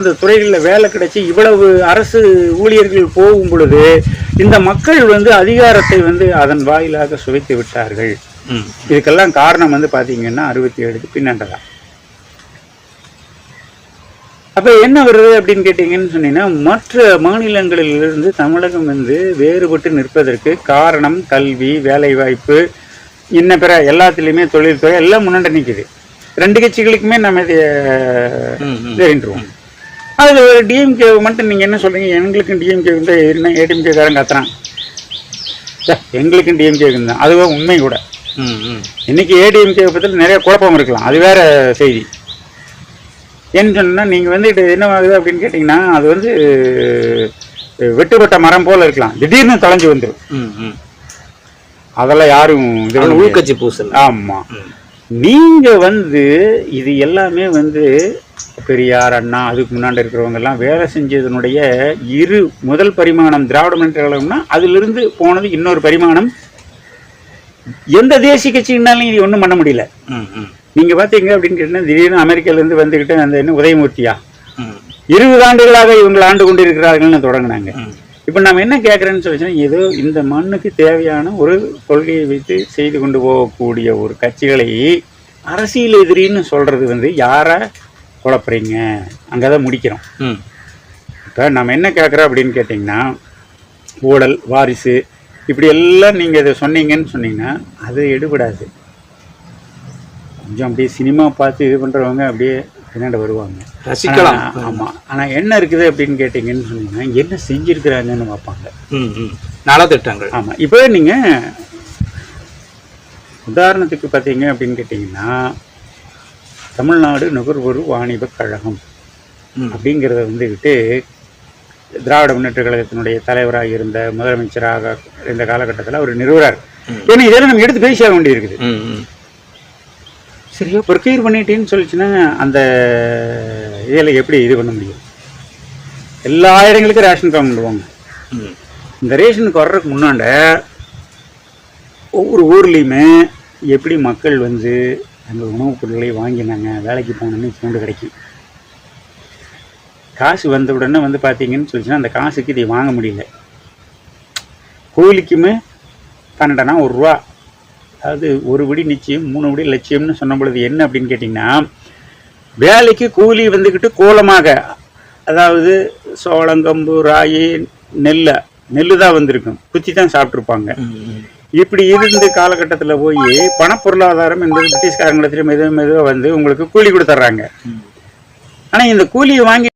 இந்த துறைகளில் வேலை கிடைச்சி இவ்வளவு அரசு ஊழியர்கள் போகும் பொழுது இந்த மக்கள் வந்து அதிகாரத்தை வந்து அதன் வாயிலாக சுவைத்து விட்டார்கள். இதுக்கெல்லாம் காரணம் வந்து பார்த்தீங்கன்னா அறுபத்தி ஏழுக்கு பின்னாண்டதான் அப்போ என்ன வருது அப்படின்னு கேட்டிங்கன்னு சொன்னீங்கன்னா மற்ற மாநிலங்களிலிருந்து தமிழகம் வந்து வேறுபட்டு நிற்பதற்கு காரணம் கல்வி வேலைவாய்ப்பு இன்ன பிற எல்லாத்துலேயுமே தொழில்துறை எல்லாம் முன்னாடி நிற்குது ரெண்டு கட்சிகளுக்குமே நம்ம. தெரிஞ்சிருவோம் அதில் ஒரு டிஎம்கே மட்டும் நீங்கள் என்ன சொல்கிறீங்க எங்களுக்கும் டிஎம்கே வந்து என்ன? ஏடிஎம்கே காரன் கத்துறான். எங்களுக்கும் டிஎம்கே தான். அதுவா உண்மை கூட. ம் ம். இன்னைக்கு ஏடிஎம்கே பற்றி நிறைய குழப்பம் இருக்கலாம். அது வேற செய்தி. ஏன்னு சொன்னால் நீங்கள் வந்து இது என்ன ஆகுது அப்படின்னு கேட்டிங்கன்னா அது வந்து வெட்டுப்பட்ட மரம் போல இருக்கலாம். திடீர்னு தொலைஞ்சு வந்துடும் ம் ம். அதெல்லாம் யாரும். உள்கட்சி பூசல். ஆமாம் நீங்க வந்து இது எல்லாமே வந்து பெரியார் அண்ணா அதுக்கு முன்னாடி இருக்கிறவங்க எல்லாம் வேலை செஞ்சதனுடைய இரு முதல் பரிமாணம் திராவிட முன்னேற்ற கழகம்னா அதிலிருந்து போனது இன்னொரு பரிமாணம். எந்த தேசிய கட்சினாலும் இது ஒன்றும் பண்ண முடியல. நீங்க பாத்தீங்க அப்படின்னு கேட்டீங்கன்னா திடீர்னு அமெரிக்கால இருந்து வந்துகிட்டு அந்த என்ன உதயமூர்த்தியா? இருபது ஆண்டுகளாக இவங்களை ஆண்டு கொண்டிருக்கிறார்கள்னு தொடங்கினாங்க. ம். இப்போ நம்ம என்ன கேட்குறேன்னு சொல்லிச்சுன்னா ஏதோ இந்த மண்ணுக்கு தேவையான ஒரு கொள்கையை வைத்து செய்து கொண்டு போகக்கூடிய ஒரு கட்சிகளை அரசியல் எதிரின்னு சொல்றது வந்து யாரை குழப்புறீங்க? அங்கே தான் முடிக்கிறோம். ம். இப்போ நம்ம என்ன கேட்குறோம் அப்படின்னு கேட்டிங்கன்னா ஊழல் வாரிசு இப்படி எல்லாம் நீங்கள் இதை சொன்னீங்கன்னு சொன்னீங்கன்னா அது எடுபடாது. கொஞ்சம் அப்படியே சினிமா பார்த்து இது பண்ணுறவங்க அப்படியே பின்னாடி வருவாங்க. ரசிக்கலாம். ஆனா, ஆமா. ஆனா என்ன இருக்குது அப்படின்னு கேட்டீங்கன்னு சொன்னீங்கன்னா என்ன செஞ்சிருக்கிறாங்கன்னு பார்ப்பாங்க. நலத்திட்டங்கள் ஆமா. இப்போ நீங்க உதாரணத்துக்கு பார்த்தீங்க அப்படின்னு கேட்டிங்கன்னா தமிழ்நாடு நுகர்வோர் வாணிபக் கழகம் அப்படிங்கிறத வந்துக்கிட்டு திராவிட முன்னேற்ற கழகத்தினுடைய தலைவராக இருந்த முதலமைச்சராக இந்த காலகட்டத்தில் அவர் நிறுவறார். ம். ஏன்னா இதெல்லாம் நம்ம எடுத்து பேசியாக வேண்டியிருக்குது. சரியா ப்ரொக்யூர் பண்ணிட்டேன்னு சொல்லிச்சுன்னா அந்த இதில் எப்படி இது பண்ண முடியும்? எல்லா இடங்களுக்கும் ரேஷன் கார்டு பண்ணுவாங்க இந்த ரேஷனுக்கு வர்றதுக்கு முன்னாண்ட ஒவ்வொரு ஊர்லேயுமே எப்படி மக்கள் வந்து அந்த உணவுப் பொருட்களை வாங்கினாங்க வேலைக்கு போனோன்னு சூண்டு கிடைக்கும். காசு வந்த உடனே வந்து பார்த்தீங்கன்னு சொல்லிச்சுன்னா அந்த காசுக்கு இதை வாங்க முடியல. கூலிக்குமே பன்னெண்டனா ஒரு ரூபா அதாவது ஒரு விடி நிச்சயம் மூணு விடி லட்சியம்னு சொன்ன பொழுது என்ன அப்படின்னு கேட்டிங்கன்னா வேலைக்கு கூலி வந்துக்கிட்டு கோலமாக அதாவது சோளங்கம்பு ராயி நெல் நெல்லு தான் வந்திருக்கும். குத்தி தான் சாப்பிட்ருப்பாங்க இப்படி இருந்த காலகட்டத்தில் போய் பணப்பொருளாதாரம் என்பது பிரிட்டிஷ்காரங்களிடத்துல மெதுவாக மெதுவாக வந்து உங்களுக்கு கூலி கொடுத்துட்றாங்க. ஆனால் இந்த கூலியை வாங்கி